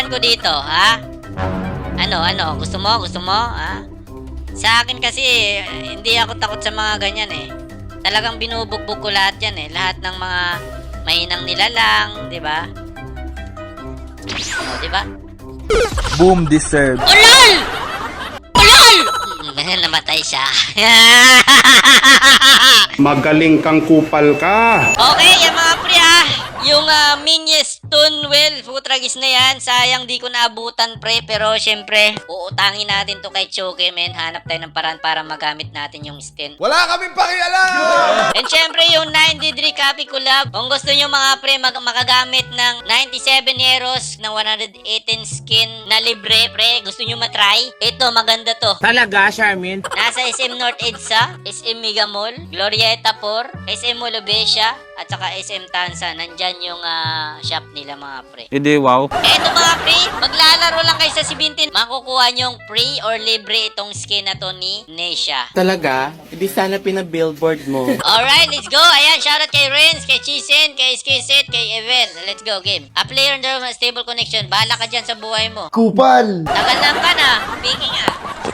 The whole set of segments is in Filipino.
kalaban ko dito, ha? Ano, ano? Gusto mo? Gusto mo? Ha? Sa akin kasi, eh, hindi ako takot sa mga ganyan eh. Talagang binubugbog ko lahat yan eh. Lahat ng mga mainang nilalang, di ba? O, di ba? Boom deserved. Ulol! Ulol! Mm, Namatay siya. Magaling kang kupal ka. okay, yung mga pre ah. Yung uh, Minyes Tunwell, putragis na yan. Sayang di ko naabutan pre, pero syempre, uutangin natin to kay Choke, men. Hanap tayo ng paraan para magamit natin yung skin. Wala kaming pakialam! And syempre, yung 9 Degree Copy Collab. Kung gusto nyo mga pre, mag- makagamit ng 97 euros ng 118 skin na libre, pre, gusto nyo matry? Ito, maganda to. Talaga, Charmin? Nasa SM North EDSA, SM Mega Mall, Glorieta Por, SM Molobesia, at saka SM Tansa. Nandyan yung ah, shop nila mga pre. Hindi, wow. Eto mga pre, maglalaro lang kayo sa 17. Makukuha nyo yung free or libre itong skin na to ni Nesha. Talaga? Hindi sana pinabillboard mo. Alright, let's go. Ayan, shoutout kay Renz, kay Chisen, kay Skiset, kay Even. Let's go, game. A player under stable connection. Bahala ka dyan sa buhay mo. Kupal! Tagal lang ka na. Speaking ah.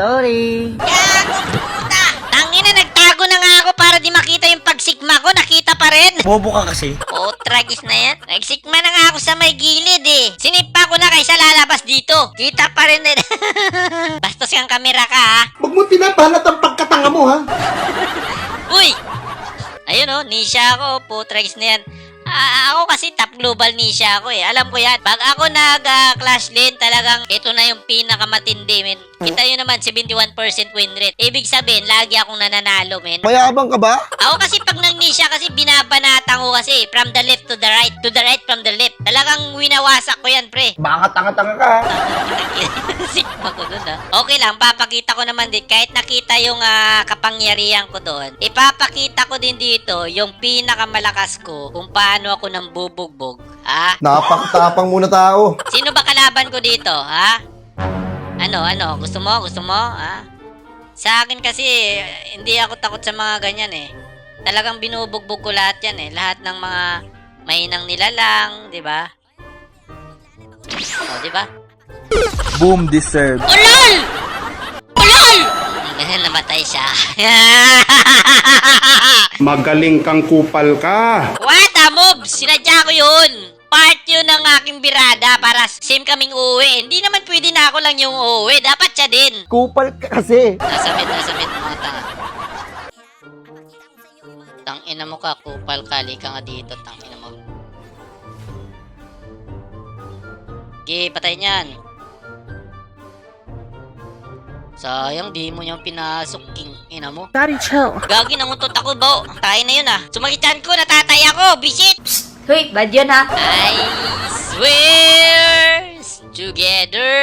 Sorry. Gago puta! Tangina, nagtago na nga ako para di makita yung pagsikma ko. Nakita pa rin. Bobo ka kasi. Oh, tragis na yan. Nagsikma na nga ako sa may gilid eh. Sinipa ko na kaysa lalabas dito. Kita pa rin din. Bastos kang kamera ka ha. Huwag mo pinapalat ang pagkatanga mo, ha? Uy! Ayun oh, nisha ako. Putragis na yan. Ah, ako kasi top global nisha ako eh. Alam ko yan. Pag ako nag-clash lane, talagang ito na yung pinakamatindi, men. Kita nyo naman, 71% win rate. Ibig sabihin, lagi akong nananalo, men. Mayabang ka ba? Ako kasi pag nang nisha kasi binabanatan ko kasi from the left to the right, to the right from the left. Talagang winawasak ko yan, pre. Baka tanga-tanga ka? Sigma ko dun, ah. Okay lang, papakita ko naman din. Kahit nakita yung ah, kapangyarihan ko doon, ipapakita ko din dito yung pinakamalakas ko kung paano ako nang bubugbog. Ha? Napakatapang muna tao. Sino ba kalaban ko dito, ha? Ano, ano? Gusto mo? Gusto mo? Ha? Sa akin kasi, hindi ako takot sa mga ganyan eh. Talagang binubugbog ko lahat yan eh. Lahat ng mga mainang nilalang, di ba? O, di ba? Boom deserved. Ulol! Ulol! Ganyan namatay siya. Magaling kang kupal ka. What a move! Sinadya ko yun! Part yun ng aking birada para same kaming uuwi. Hindi naman pwede na ako lang yung uuwi. Dapat siya din. Kupal ka kasi. Nasa mid, nasa mid. Tang ina mo ka, kupal kali ka nga dito, tang ina mo. Okay, patay niyan. Sayang, di mo niyang pinasok, king ina mo. Daddy, chill. Gagi, nangutot ako, bo. Tayo na yun ah. Sumagitan ko, natatay ako, bisit! Wait, bad yun ha? I swear together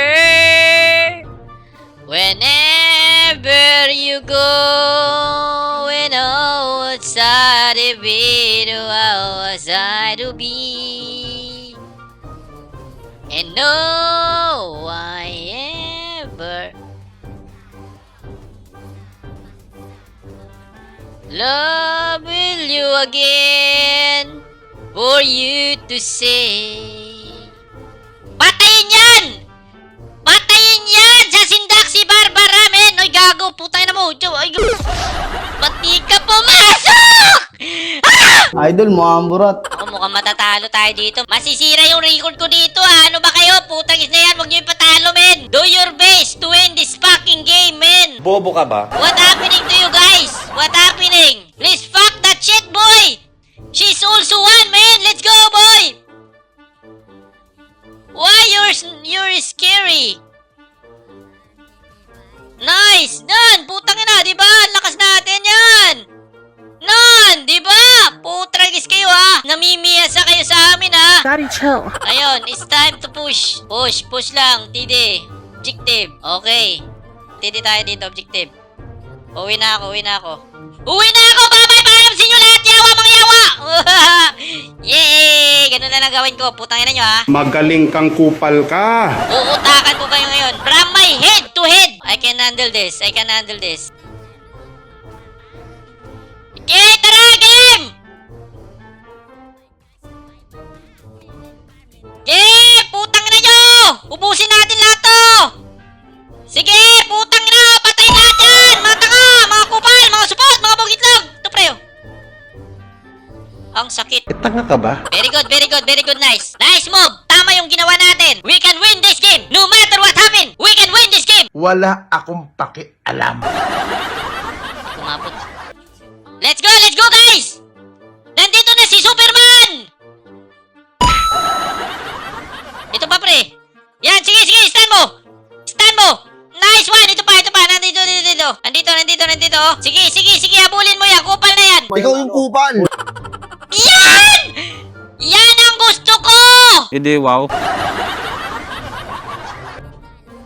whenever you go and outside the video outside to be and no I ever love will you again for you to say. Patayin yan! Patayin yan! Sa sindak si Barbara, men! Ay, gago! Putay na mo! Ay, Pati ka pumasok! Idol mo, amburat. Ako mukhang matatalo tayo dito. Masisira yung record ko dito, ha? Ano ba kayo? Putang is na yan. Huwag niyo ipatalo, men! Do your best to win this fucking game, men! Bobo ka ba? What happening to you ha? Daddy, chill. Ayun, it's time to push. Push, push lang, TD. Objective. Okay. TD tayo dito, objective. Uwi na ako, uwi na ako. Uwi na ako! Bye-bye! Paalam sa inyo lahat! Yawa, mga yawa! Yay! Ganun na lang gawin ko. Putang ina nyo, ha? Magaling kang kupal ka. Uutakan ko kayo ngayon. From my head to head! handle this. I can handle this. Ubusin natin lahat to! Sige, putang na! Patay lahat yan! Mga tanga! Mga kupal! Mga supot! Mga bugitlog! Ito, pre, oh. Ang sakit. Tanga ka ba? Very good, very good, very good, nice. Nice move! Tama yung ginawa natin. We can win this game. No matter what happen, we can win this game. Wala akong pakialam. Kumapot. Let's go, let's go, guys! Yan, sige, sige, stand mo! Stand mo! Nice one! Ito pa, ito pa. Nandito, dito, dito. Nandito, nandito, nandito. oh. Sige, sige, sige, habulin mo yan. Kupal na yan. Ikaw yung kupal. Yan! Yan ang gusto ko! Hindi, wow.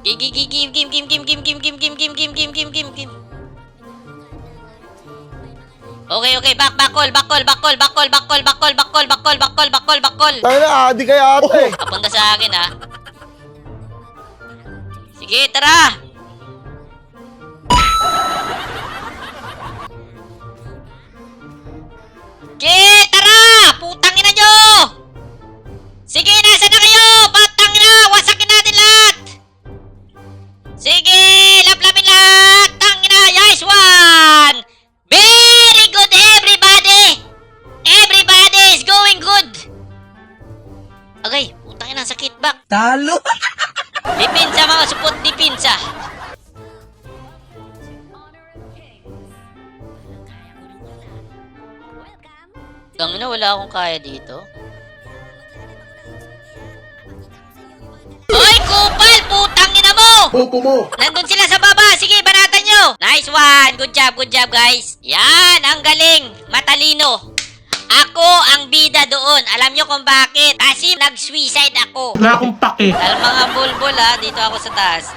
Game, game, game, game, game, game, game, game, game, game, game, game, game, game, game. Okay, okay, back, back call, back call, back call, back call, back call, back call, back call, back call, back call, back call, back call. Tayo na, adi kaya ate. Papunta sa akin, ha? Sige, tara! Sige, tara! Putang ina nyo! Sige, nasa na kayo? Batang na! Wasakin natin lahat! Sige, laplapin lahat! Tangina, nice one! Very good, everybody! Everybody is going good! Agay, putang ina, sakit back. Talo! Tangina, wala akong kaya dito. Hoy, kupal! Putang ina mo! Bobo mo! Nandun sila sa baba. Sige, banatan nyo. Nice one. Good job, good job, guys. Yan, ang galing. Matalino. Ako ang bida doon. Alam nyo kung bakit? Kasi nag-suicide ako. Wala akong paki. Dahil mga bulbul ha, dito ako sa taas.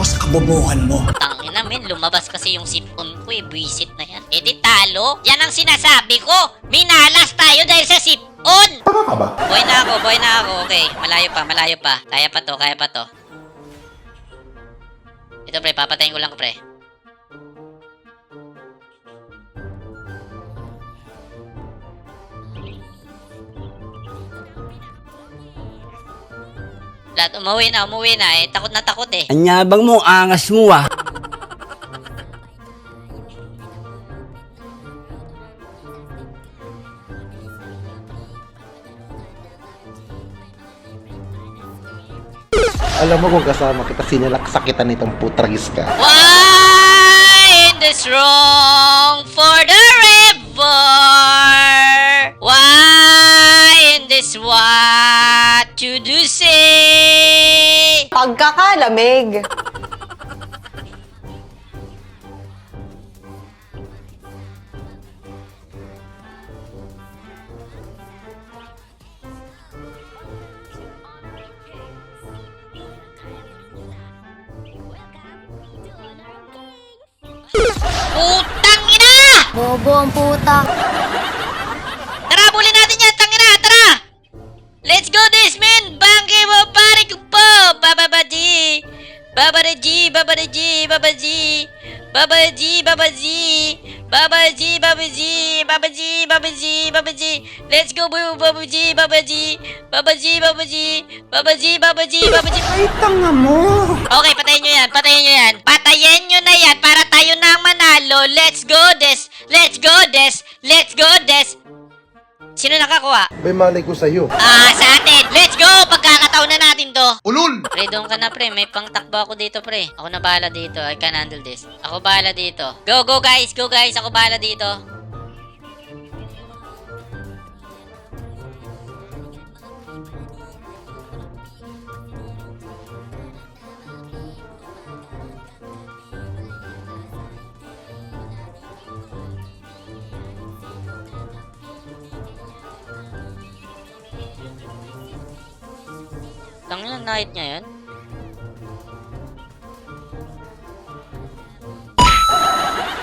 Ako sa kabobohan mo. Tangina men, lumabas kasi yung sipon ko eh, buwisit na yan. Eh di talo, yan ang sinasabi ko. Minalas tayo dahil sa sipon. Tanga ka ba? Boy na ako, boy na ako. Okay, malayo pa, malayo pa. Kaya pa to, kaya pa to. Ito pre, papatayin ko lang pre. Lahat umuwi na, umuwi na eh. Takot na takot eh. Anyabang mo, angas mo ah. Alam mo kung kasama kita, sinalaksakitan nitong putragis ka. Why in this wrong Pagkakalamig. Putang ina! Bobo ang puta. Babaji, babaji, babaji! Babaji, babaji! Babaji, babaji! Babaji, babaji, babaji! Let's go, boo, babaji, babaji! Babaji, babaji! Babaji, babaji, babaji! Ay, tanga mo! Okay, patayin nyo yan, patayin nyo yan. Patayin nyo na yan para tayo na ang manalo. Let's go, des! Let's go, des! Let's go, des! Sino nakakuha? May malay ko sa'yo. Ah, sa atin! Let's go! To. Ulul! Pre, doon ka na pre. May pangtakbo ako dito, pre. Ako na bahala dito. I can handle this. Ako bahala dito. Go, go guys! Go guys! Ako bahala dito. lang yun, nakit niya yun.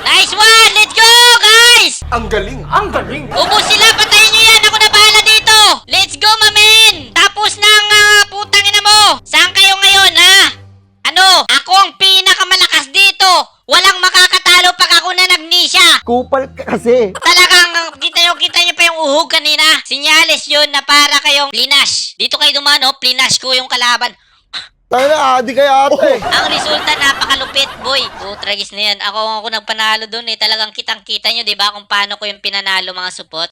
Nice one! Let's go, guys! Ang galing! Ang galing! Ubo sila! Patayin nyo yan! Ako na bahala dito! Let's go, mamen! Tapos na ang uh, putang ina mo! Saan kayo ngayon, ha? Ano? Ako ang pinakamalakas dito! Walang makakatalo pag ako na nagnisya! Kupal ka kasi! Talagang kita nyo, kita nyo pa yung uhog kanina. Sinyales yun na para kayong plinash. Dito kayo dumano, plinash ko yung kalaban. Tayo na, adi kaya ate. Ang resulta, napakalupit, boy. Putragis na yan. Ako ako nagpanalo doon eh. Talagang kitang-kita nyo, di ba, kung paano ko yung pinanalo mga supot.